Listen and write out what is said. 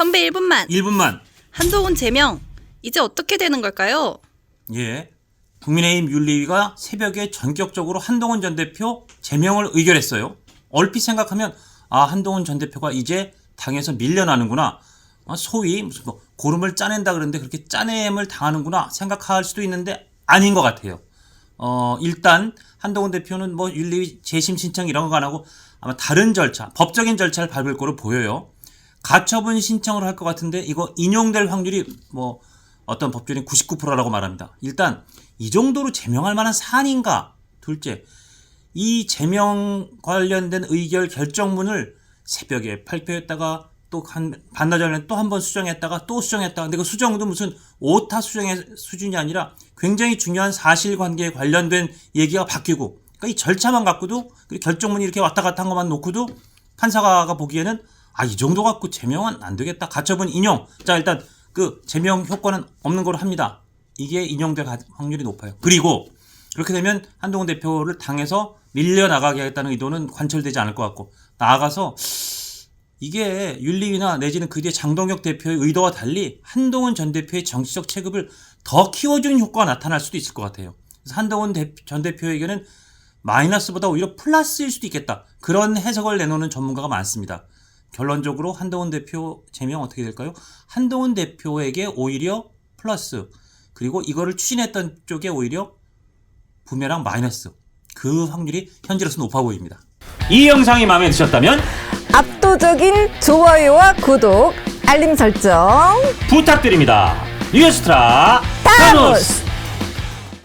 선배 1분만. 1분만. 한동훈 제명. 이제 어떻게 되는 걸까요? 예. 국민의힘 윤리위가 새벽에 전격적으로 한동훈 전 대표 제명을 의결했어요. 얼핏 생각하면 아 한동훈 전 대표가 이제 당에서 밀려나는구나. 아, 소위 무슨 뭐 고름을 짜낸다 그러는데 그렇게 짜냄을 당하는구나 생각할 수도 있는데 아닌 것 같아요. 어 일단 한동훈 대표는 뭐 윤리위 재심 신청 이런 거 안 하고 아마 다른 절차, 법적인 절차를 밟을 거로 보여요. 가처분 신청을 할 것 같은데 이거 인용될 확률이 뭐 어떤 법조인 99%라고 말합니다. 일단 이 정도로 제명할 만한 사안인가? 둘째, 이 제명 관련된 의결 결정문을 새벽에 발표했다가 또 한 반나절 전에 또 한 번 수정했다가 또 수정했다가 근데 그 수정도 무슨 오타 수정의 수준이 아니라 굉장히 중요한 사실관계에 관련된 얘기가 바뀌고 그러니까 이 절차만 갖고도 그리고 결정문이 이렇게 왔다 갔다 한 것만 놓고도 판사가 보기에는 아 이 정도 갖고 제명은 안 되겠다 가처분 인용 자 일단 그 제명 효과는 없는 걸로 합니다 이게 인용될 가- 확률이 높아요 그리고 그렇게 되면 한동훈 대표를 당에서 밀려나가게 하겠다는 의도는 관철되지 않을 것 같고 나아가서 이게 윤리위나 내지는 그 뒤에 장동혁 대표의 의도와 달리 한동훈 전 대표의 정치적 체급을 더 키워주는 효과가 나타날 수도 있을 것 같아요. 그래서 한동훈 대- 전 대표에게는 마이너스보다 오히려 플러스일 수도 있겠다. 그런 해석을 내놓는 전문가가 많습니다. 결론적으로 한동훈 대표 제명 어떻게 될까요? 한동훈 대표에게 오히려 플러스 그리고 이거를 추진했던 쪽에 오히려 부메랑 마이너스 그 확률이 현재로서 높아 보입니다. 이 영상이 마음에 드셨다면 압도적인 좋아요와 구독, 알림 설정. 부탁드립니다. 뉴스트라 타노스!